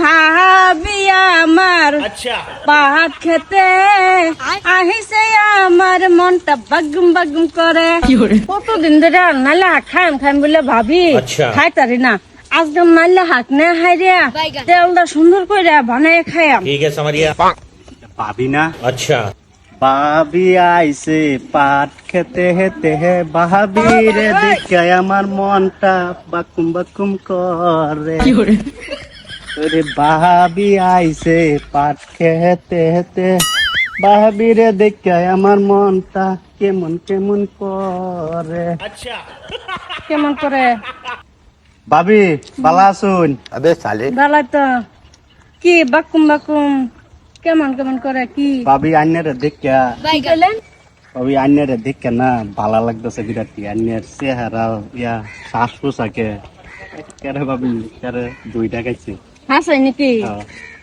ভাবি আমার আচ্ছা। পাহাড় খেতে আহিছে আমার মনটা বাগুম বাগুম করে। কতদিন ধরে নালে খাম খাম বলে ভাবি। আচ্ছা। খাই তারি না। আজকে মারলে হাত নে হাই রিয়া তেলটা সুন্দর করে বানাই খাই ঠিক আছে আমার না? আচ্ছা। ভাবি আইসে পাট খেতে হেতে হে। ভাবি রে দেখে আমার মনটা বাকুম বাকুম করে। ওরে বাহাবি আইছে পাট খেতে হেতে বাহাবি রে দেখে আমার মনটা কেমন কেমন করে। কেমন করে? ভাবি বালা শুন বেলায় তো। কি বাকুম বাকুম কেমন কেমন করে কি? ভাবি আন্যরে দেখা ভাবি আন্যরে দেখে না ভালো লাগতেছে বিরাট কি। আন্যের চেহারা ইয়া শ্বাস পোশাকে। কেরে ভাবি কেরে দুইটা খাইছে। হাসাই নাকি?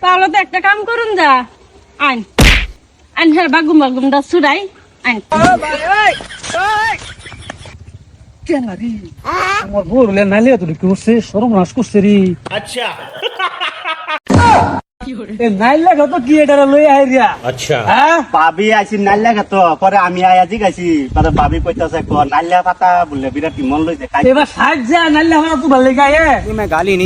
তাহলে তো একটা কাম করুন যা। আইন। আইন হ্যাঁ বাগুম বাগুমটা সুরাই আইন। আমার বউ রে নালে তুই কি করছে সর্বনাশ করছে রে। আচ্ছা। আচ্ছা। হ্যাঁ? আমি গাইছি। কইতাছে ক পাতা বললে বিরাট মন লইছে এবার লাগে গালি নি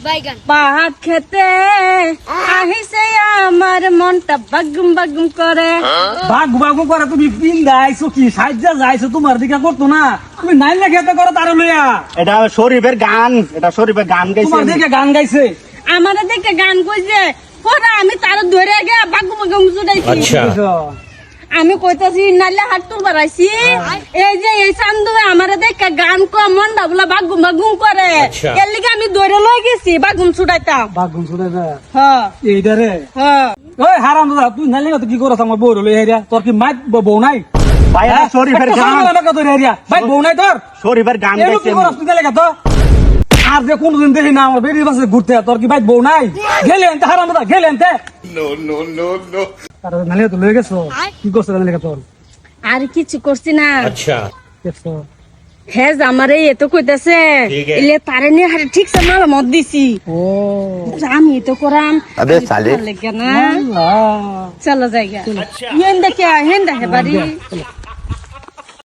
পাহাড় খেতে আহিছে আমার মনটা বাগুম বাগুম করে। বাগু বাগু করে তুমি পিন্দা আইছো কি? সাহায্যে যাইছো তোমার দিকে করতো না? তুমি নাই না খেতে করো তার লইয়া। এটা শরীফের গান এটা শরীফের গান গাইছে। তোমার দিকে গান গাইছে। আমার দিকে গান কইছে ওরা আমি তার ধরে গে বাগুম বাগুম জুড়াইছি। আচ্ছা। আমি কইতাছি নালে হাত তুল বাড়াইছি? এই যে এই চান্দু আমারে দেখে গান কো মনটা বলে বাগুম বাগুম করে। আচ্ছা। এর লিগে আমি ধরে লই গেছি বাগুম ছুটাইতাম। বাঘ গুন শুনে না হ্যাঁ এইটারে হ্যাঁ ওই হারাম দাদা তুই নাইলে কি করছ? আমার বউ লই হেরিয়া তোর কি মাই বউ নাই? ভাই এটা হ্যাঁ? শরীফের গান। ভাই বউ নাই তোর? শরীফের গান গাইছে কি করছ? তুই নাইলে তো আর যে কোনদিন দেখি না আমার বেরিয়ে বাসে ঘুরতে। তোর কি ভাই বউ নাই? গেলে এনতে হারাম দাদা গেলে এনতে নো নো নো নো আর নালিয়া তো লয়ে কিছু করছি না। আচ্ছা। হ্যাঁ আমারে এত কইতাছে এলে তারে নি হারে ঠিক সে মাল মত দিছি। ও। আমি তো করাম আবে সালে লাগে না। চলো জায়গা আচ্ছা। হেন দেখে হেন দেখে বাড়ি।